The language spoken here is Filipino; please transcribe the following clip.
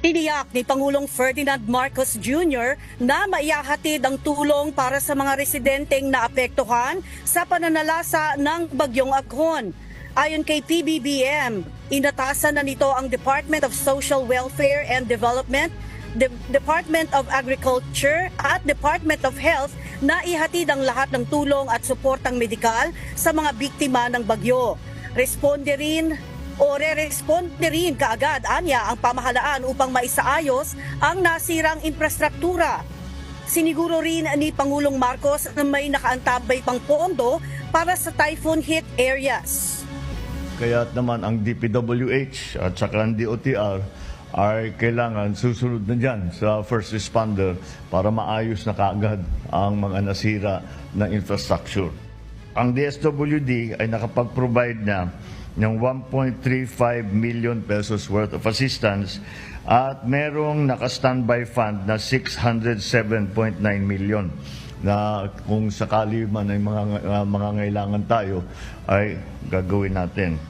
Iniyak ni Pangulong Ferdinand Marcos Jr. na maiahatid ang tulong para sa mga residenteng naapektuhan sa pananalasa ng Bagyong Aghon. Ayon kay PBBM, inatasan na nito ang Department of Social Welfare and Development, De- Department of Agriculture at Department of Health na ihatid ang lahat ng tulong at suportang medikal sa mga biktima ng bagyo. Responde rin o re-responde rin kaagad anya ang pamahalaan upang maisaayos ang nasirang infrastruktura. Siniguro rin ni Pangulong Marcos na may nakaantabay pang pondo para sa typhoon hit areas. Kaya naman ang DPWH at saka ang DOTR ay kailangan susunod na dyan sa first responder para maayos na kaagad ang mga nasira na infrastructure. Ang DSWD ay nakapag-provide na ng 1.35 million pesos worth of assistance at merong naka-standby fund na 607.9 million na kung sakali man ay mga, mga ngailangan tayo ay gagawin natin.